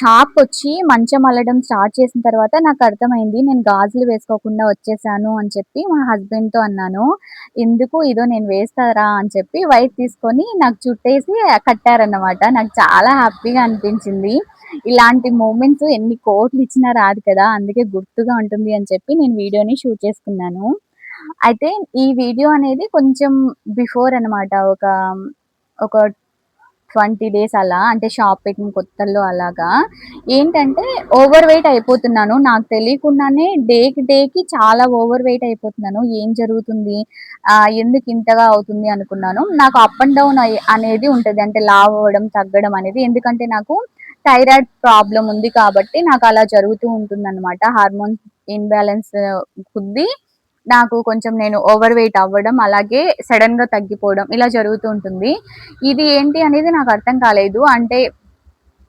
Shop వచ్చి మంచం అల్లడం start చేసిన తర్వాత నాకు అర్థమైంది నేను గాజులు వేసుకోకుండా వచ్చేసాను అని చెప్పి మా హస్బెండ్తో అన్నాను. ఎందుకు ఇదో నేను వేస్తారా అని చెప్పి వైట్ తీసుకొని నాకు చుట్టేసి కట్టారన్నమాట. నాకు చాలా హ్యాపీగా అనిపించింది. ఇలాంటి మూమెంట్స్ ఎన్ని కోట్లు ఇచ్చినా రాదు కదా అందుకే గుర్తుగా ఉంటుంది అని చెప్పి నేను వీడియోని షూట్ చేసుకున్నాను. అయితే ఈ వీడియో అనేది కొంచెం బిఫోర్ అన్నమాట. ఒక ఒక ట్వంటీ డేస్ అలా అంటే షాప్ పెట్టిన కొత్తల్లో అలాగా. ఏంటంటే ఓవర్ వెయిట్ అయిపోతున్నాను. నాకు తెలియకుండానే డేకి డేకి చాలా ఓవర్ వెయిట్ అయిపోతున్నాను. ఏం జరుగుతుంది? ఎందుకు ఇంతగా అవుతుంది అనుకున్నాను. నాకు అప్ అండ్ డౌన్ అనేది ఉంటుంది. అంటే లావ్ అవ్వడం తగ్గడం అనేది. ఎందుకంటే నాకు థైరాయిడ్ ప్రాబ్లం ఉంది కాబట్టి నాకు అలా జరుగుతూ ఉంటుంది అనమాట హార్మోన్స్ ఇన్బ్యాలెన్స్ కొద్ది నాకు కొంచెం నేను ఓవర్ వెయిట్ అవ్వడం అలాగే సడన్గా తగ్గిపోవడం ఇలా జరుగుతూ ఉంటుంది. ఇది ఏంటి అనేది నాకు అర్థం కాలేదు. అంటే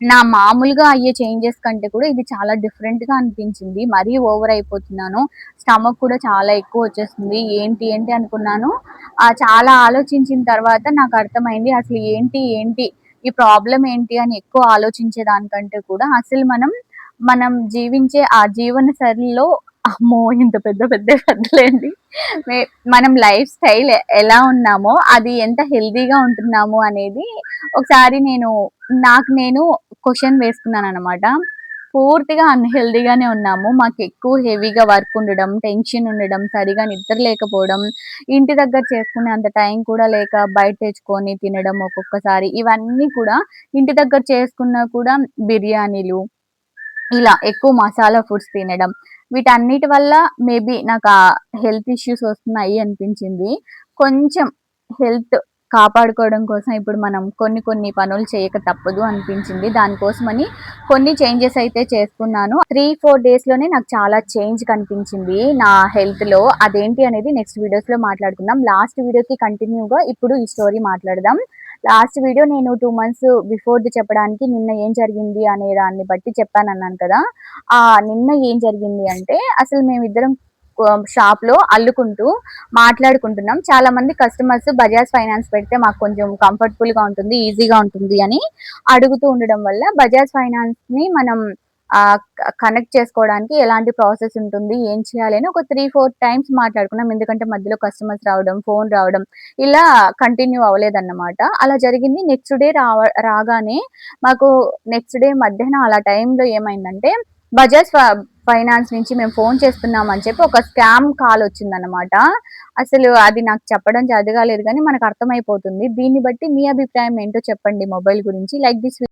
నా మామూలుగా అయ్యే చేంజెస్ కంటే కూడా ఇది చాలా డిఫరెంట్గా అనిపించింది. మరీ ఓవర్ అయిపోతున్నాను. స్టమక్ కూడా చాలా ఎక్కువ వచ్చేస్తుంది. ఏంటి ఏంటి అనుకున్నాను. ఆ చాలా ఆలోచించిన తర్వాత నాకు అర్థమైంది అసలు ఏంటి ఏంటి ఈ ప్రాబ్లం ఏంటి అని ఎక్కువ ఆలోచించే దానికంటే కూడా అసలు మనం మనం జీవించే ఆ జీవన శైలిలో అమ్మో ఇంత పెద్ద పెద్ద కథలేండి మనం లైఫ్ స్టైల్ ఎలా ఉన్నామో అది ఎంత హెల్దీగా ఉంటున్నాము అనేది ఒకసారి నేను నాకు నేను క్వశ్చన్ వేసుకున్నాను అనమాట పూర్తిగా అన్హెల్దీగానే ఉన్నాము. మాకు ఎక్కువ హెవీగా వర్క్ ఉండడం టెన్షన్ ఉండడం సరిగా నిద్ర లేకపోవడం ఇంటి దగ్గర చేసుకునే అంత టైం కూడా లేక బయట తెచ్చుకొని తినడం ఒక్కొక్కసారి ఇవన్నీ కూడా ఇంటి దగ్గర చేసుకున్నా కూడా బిర్యానీలు ఇలా ఎక్కువ మసాలా ఫుడ్స్ తినడం వీటన్నిటి వల్ల మేబీ నాకు ఆ హెల్త్ ఇష్యూస్ వస్తున్నాయి అనిపించింది. కొంచెం హెల్త్ కాపాడుకోవడం కోసం ఇప్పుడు మనం కొన్ని కొన్ని పనులు చేయక తప్పదు అనిపించింది. దానికోసమని కొన్ని చేంజెస్ అయితే చేసుకున్నాను త్రీ ఫోర్ డేస్లోనే నాకు చాలా చేంజ్ కనిపించింది నా హెల్త్లో అదేంటి అనేది నెక్స్ట్ వీడియోస్లో మాట్లాడుకుందాం. లాస్ట్ వీడియోకి కంటిన్యూగా ఇప్పుడు ఈ స్టోరీ మాట్లాడదాం. లాస్ట్ వీడియో నేను టూ మంత్స్ బిఫోర్ది చెప్పడానికి నిన్న ఏం జరిగింది అనే దాన్ని బట్టి చెప్పాను అన్నాను కదా ఆ నిన్న ఏం జరిగింది అంటే అసలు మేమిద్దరం షాప్లో అల్లుకుంటూ మాట్లాడుకుంటున్నాం. చాలా మంది కస్టమర్స్ బజాజ్ ఫైనాన్స్ పెడితే మాకు కొంచెం కంఫర్టబుల్గా ఉంటుంది ఈజీగా ఉంటుంది అని అడుగుతూ ఉండడం వల్ల బజాజ్ ఫైనాన్స్ని మనం కనెక్ట్ చేసుకోవడానికి ఎలాంటి ప్రాసెస్ ఉంటుంది ఏం చేయాలి అని ఒక త్రీ ఫోర్ టైమ్స్ మాట్లాడుకున్నాం. ఎందుకంటే మధ్యలో కస్టమర్స్ రావడం ఫోన్ రావడం ఇలా కంటిన్యూ అవ్వలేదన్నమాట. అలా జరిగింది. నెక్స్ట్ డే రావ రాగానే మాకు నెక్స్ట్ డే మధ్యాహ్నం అలా టైంలో ఏమైందంటే బజాజ్ ఫ- ఫైనాన్స్ నుంచి మేము ఫోన్ చేస్తున్నాం అని చెప్పి ఒక స్కామ్ కాల్ వచ్చిందనమాట అసలు అది నాకు చెప్పడం చదవలేదు కానీ మనకు అర్థమైపోతుంది. దీన్ని బట్టి మీ అభిప్రాయం ఏంటో చెప్పండి మొబైల్ గురించి. Like this